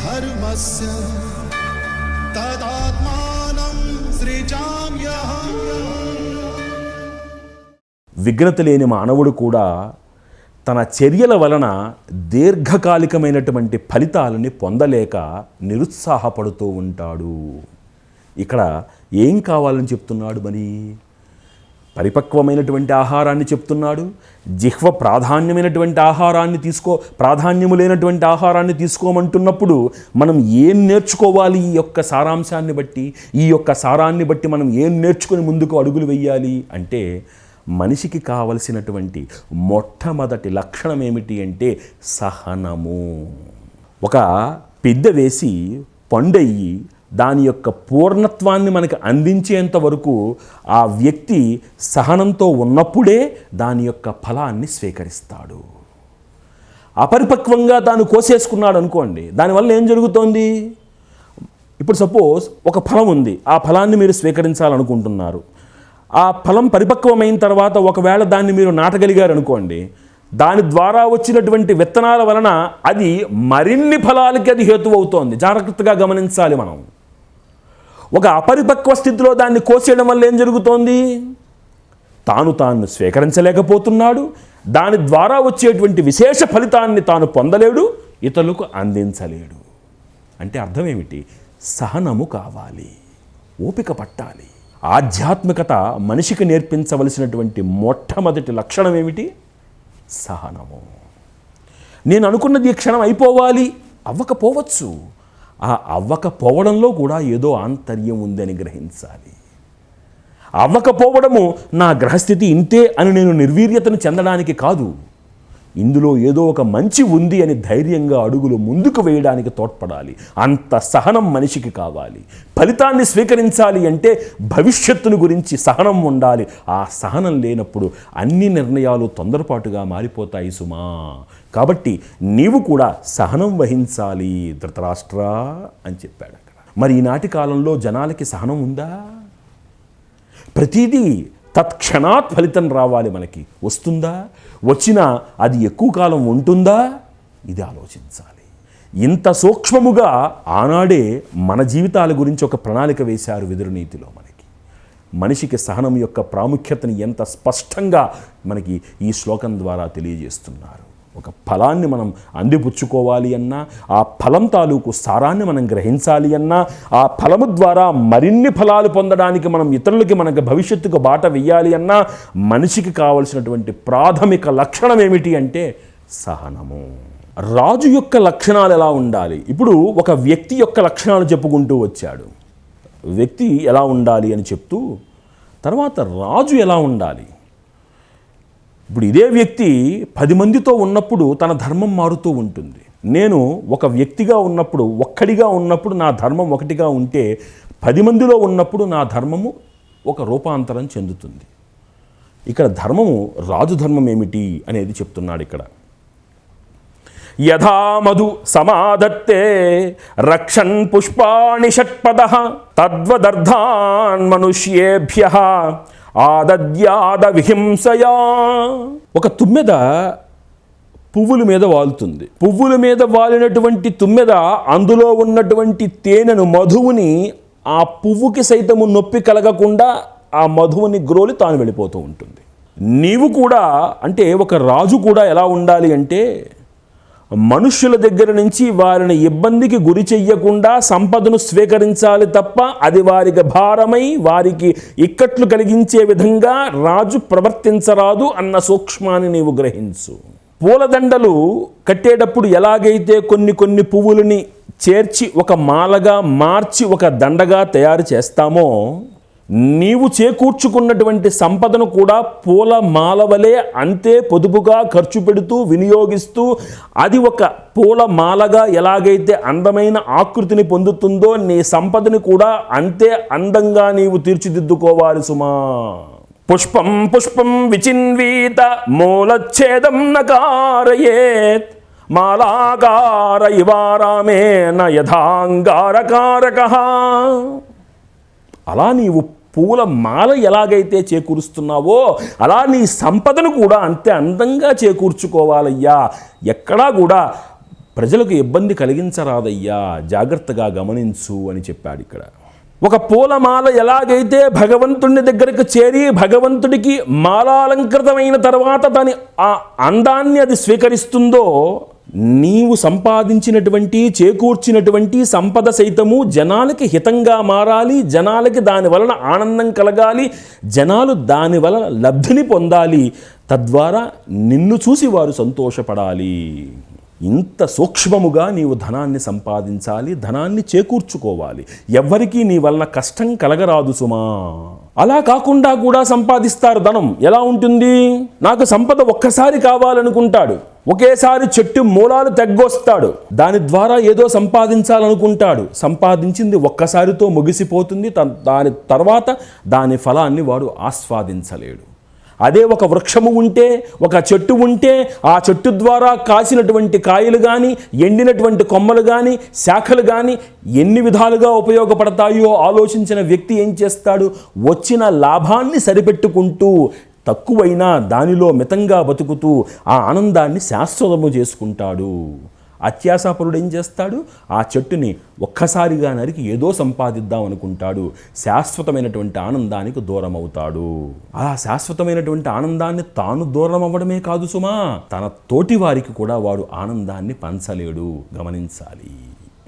धर्मस्य तदात्मानं सृजाम्यहम् విఘ్నత లేని మానవుడు కూడా తన చర్యల వలన దీర్ఘకాలికమైనటువంటి ఫలితాలని పొందలేక నిరుత్సాహపడుతూ ఉంటాడు ఇక్కడ ఏం కావాలని చెప్తున్నాడు మరి పరిపక్వమైనటువంటి ఆహారాన్ని చెప్తున్నాడు. జిహ్వ ప్రాధాన్యమైనటువంటి ఆహారాన్ని తీసుకో ప్రాధాన్యము లేనటువంటి ఆహారాన్ని తీసుకోమంటున్నప్పుడు మనం ఏం నేర్చుకోవాలి ఈ యొక్క సారాంశాన్ని బట్టి ఈ యొక్క సారాన్ని బట్టి మనం ఏం నేర్చుకుని ముందుకు అడుగులు వెయ్యాలి అంటే మనిషికి కావలసినటువంటి మొట్టమొదటి లక్షణం ఏమిటి అంటే సహనము. ఒక పెద్ద వేసి పండయ్యి దాని యొక్క పూర్ణత్వాన్ని మనకి అందించేంత వరకు ఆ వ్యక్తి సహనంతో ఉన్నప్పుడే దాని యొక్క ఫలాన్ని స్వీకరిస్తాడు. అపరిపక్వంగా తాను కోసేసుకున్నాడు అనుకోండి దానివల్ల ఏం జరుగుతోంది? ఇప్పుడు సపోజ్ ఒక ఫలం ఉంది ఆ ఫలాన్ని మీరు స్వీకరించాలనుకుంటున్నారు. ఆ ఫలం పరిపక్వమైన తర్వాత ఒకవేళ దాన్ని మీరు నాటగలిగారు అనుకోండి దాని ద్వారా వచ్చినటువంటి విత్తనాల వలన అది మరిన్ని ఫలాలకి అది హేతు అవుతోంది జాగ్రత్తగా గమనించాలి మనం. ఒక అపరిపక్వ స్థితిలో దాన్ని కోసేయడం వల్ల ఏం జరుగుతోంది? తాను తాను స్వీకరించలేకపోతున్నాడు. దాని ద్వారా వచ్చేటువంటి విశేష ఫలితాన్ని తాను పొందలేడు ఇతరులకు అందించలేడు. అంటే అర్థం ఏమిటి? సహనము కావాలి ఓపిక పట్టాలి. ఆధ్యాత్మికత మనిషికి నేర్పించవలసినటువంటి మొట్టమొదటి లక్షణం ఏమిటి? సహనము. నేను అనుకున్నది ఈ క్షణం అయిపోవాలి అవ్వకపోవచ్చు. ఆ అవ్వకపోవడంలో కూడా ఏదో ఆంతర్యం ఉందని గ్రహించాలి. అవ్వకపోవడము నా గ్రహస్థితి ఇంతే అని నేను నిర్వీర్యతను చెందడానికి కాదు. ఇందులో ఏదో ఒక మంచి ఉంది అని ధైర్యంగా అడుగులు ముందుకు వేయడానికి తోడ్పడాలి. అంత సహనం మనిషికి కావాలి. ఫలితాన్ని స్వీకరించాలి అంటే భవిష్యత్తును గురించి సహనం ఉండాలి. ఆ సహనం లేనప్పుడు అన్ని నిర్ణయాలు తొందరపాటుగా మారిపోతాయి సుమా. కాబట్టి నీవు కూడా సహనం వహించాలి ధృతరాష్ట్ర అని చెప్పాడు అక్కడ. మరి ఈనాటి కాలంలో జనాలకి సహనం ఉందా? ప్రతిదీ తత్క్షణాత్ ఫలితం రావాలి మనకి. వస్తుందా? వచ్చినా అది ఎక్కువ కాలం ఉంటుందా? ఇది ఆలోచించాలి. ఇంత సూక్ష్మముగా ఆనాడే మన జీవితాల గురించి ఒక ప్రణాళిక వేశారు వెదురునీతిలో మనకి. మనిషికి సహనం యొక్క ప్రాముఖ్యతని ఎంత స్పష్టంగా మనకి ఈ శ్లోకం ద్వారా తెలియజేస్తున్నారు. ఒక ఫలాన్ని మనం అందిపుచ్చుకోవాలి అన్నా ఆ ఫలం తాలూకు సారాన్ని మనం గ్రహించాలి అన్నా ఆ ఫలము ద్వారా మరిన్ని ఫలాలు పొందడానికి మనం ఇతరులకి మనకు భవిష్యత్తుకు బాట వెయ్యాలి అన్నా మనిషికి కావలసినటువంటి ప్రాథమిక లక్షణం ఏమిటి అంటే సహనము. రాజు యొక్క లక్షణాలు ఎలా ఉండాలి? ఇప్పుడు ఒక వ్యక్తి యొక్క లక్షణాలు చెప్పుకుంటూ వచ్చాడు. వ్యక్తి ఎలా ఉండాలి అని చెప్తూ తర్వాత రాజు ఎలా ఉండాలి? ఇప్పుడు ఇదే వ్యక్తి పది మందితో ఉన్నప్పుడు తన ధర్మం మారుతూ ఉంటుంది. నేను ఒక వ్యక్తిగా ఉన్నప్పుడు ఒక్కడిగా ఉన్నప్పుడు నా ధర్మం ఒకటిగా ఉంటే పది మందిలో ఉన్నప్పుడు నా ధర్మము ఒక రూపాంతరం చెందుతుంది. ఇక్కడ ధర్మము రాజు ధర్మం ఏమిటి అనేది చెప్తున్నాడు ఇక్కడ. యథా మధు సమాదత్తే రక్షన్ పుష్పాణి షట్పద తద్వదర్ధాన్ మనుష్యేభ్య ఆదద్యాద విహింసయా. ఒక తుమ్మెద పువ్వుల మీద వాలుతుంది. పువ్వుల మీద వాలినటువంటి తుమ్మెద అందులో ఉన్నటువంటి తేనెను మధువుని ఆ పువ్వుకి సైతము నొప్పి కలగకుండా ఆ మధువుని గ్రోలి తాను వెళ్ళిపోతూ ఉంటుంది. నీవు కూడా అంటే ఒక రాజు కూడా ఎలా ఉండాలి అంటే మనుష్యుల దగ్గర నుంచి వారిని ఇబ్బందికి గురి చెయ్యకుండా సంపదను స్వీకరించాలి తప్ప అది వారికి భారమై వారికి ఇక్కట్లు కలిగించే విధంగా రాజు ప్రవర్తించరాదు అన్న సూక్ష్మాన్ని నీవు గ్రహించు. పూలదండలు కట్టేటప్పుడు ఎలాగైతే కొన్ని కొన్ని పువ్వులని చేర్చి ఒక మాలగా మార్చి ఒక దండగా తయారు చేస్తామో నీవు చేకూర్చుకున్నటువంటి సంపదను కూడా పూల మాలవలే అంతే పొదుపుగా ఖర్చు పెడుతూ వినియోగిస్తూ అది ఒక పూల మాలగా ఎలాగైతే అందమైన ఆకృతిని పొందుతుందో నీ సంపదని కూడా అంతే అందంగా నీవు తీర్చిదిద్దుకోవాలి సుమా. పుష్పం పుష్పం విచిన్వీత మూలచ్ఛేదం నకారయేత్ మాలాకార ఇవారామేన యథాంగారకారక. అలా నీవు పూల మాల ఎలాగైతే చేకూరుస్తున్నావో అలా నీ సంపదను కూడా అంతే అందంగా చేకూర్చుకోవాలయ్యా. ఎక్కడా కూడా ప్రజలకు ఇబ్బంది కలిగించరాదయ్యా. జాగ్రత్తగా గమనించు అని చెప్పాడు ఇక్కడ. ఒక పూలమాల ఎలాగైతే భగవంతుని దగ్గరకు చేరి భగవంతుడికి మాలాలంకృతమైన తర్వాత దాని ఆ అందాన్ని అది స్వీకరిస్తుందో నీవు సంపాదించినటువంటి చేకూర్చినటువంటి సంపద సైతము జనాలకి హితంగా మారాలి జనాలకి దాని వలన ఆనందం కలగాలి జనాలు దాని వలన లబ్ధిని పొందాలి. తద్వారా నిన్ను చూసి వారు సంతోషపడాలి. ఇంత సూక్ష్మముగా నీవు ధనాన్ని సంపాదించాలి ధనాన్ని చేకూర్చుకోవాలి. ఎవ్వరికీ నీ వలన కష్టం కలగరాదు సుమా. అలా కాకుండా కూడా సంపాదిస్తారు ధనం. ఎలా ఉంటుంది? నాకు సంపద ఒక్కసారి కావాలనుకుంటాడు. ఒకేసారి చెట్టు మూలాలు తెగ్గొస్తాడు. దాని ద్వారా ఏదో సంపాదించాలనుకుంటాడు. సంపాదించింది ఒక్కసారితో ముగిసిపోతుంది. త- దాని తర్వాత దాని ఫలాన్ని వాడు ఆస్వాదించలేడు. అదే ఒక వృక్షము ఉంటే ఒక చెట్టు ఉంటే ఆ చెట్టు ద్వారా కాసినటువంటి కాయలు కానీ ఎండినటువంటి కొమ్మలు కానీ శాఖలు కానీ ఎన్ని విధాలుగా ఉపయోగపడతాయో ఆలోచించిన వ్యక్తి ఏం చేస్తాడు? వచ్చిన లాభాన్ని సరిపెట్టుకుంటూ తక్కువైనా దానిలో మితంగా బతుకుతూ ఆ ఆనందాన్ని శాశ్వతము చేసుకుంటాడు. అత్యాశాపరుడు ఏం చేస్తాడు? ఆ చెట్టుని ఒక్కసారిగా నరికి ఏదో సంపాదిద్దాం అనుకుంటాడు శాశ్వతమైనటువంటి ఆనందానికి దూరం అవుతాడు ఆ శాశ్వతమైనటువంటి ఆనందాన్ని తాను దూరం అవ్వడమే కాదు సుమా. తన తోటి వారికి కూడా వాడు ఆనందాన్ని పంచలేడు. గమనించాలి.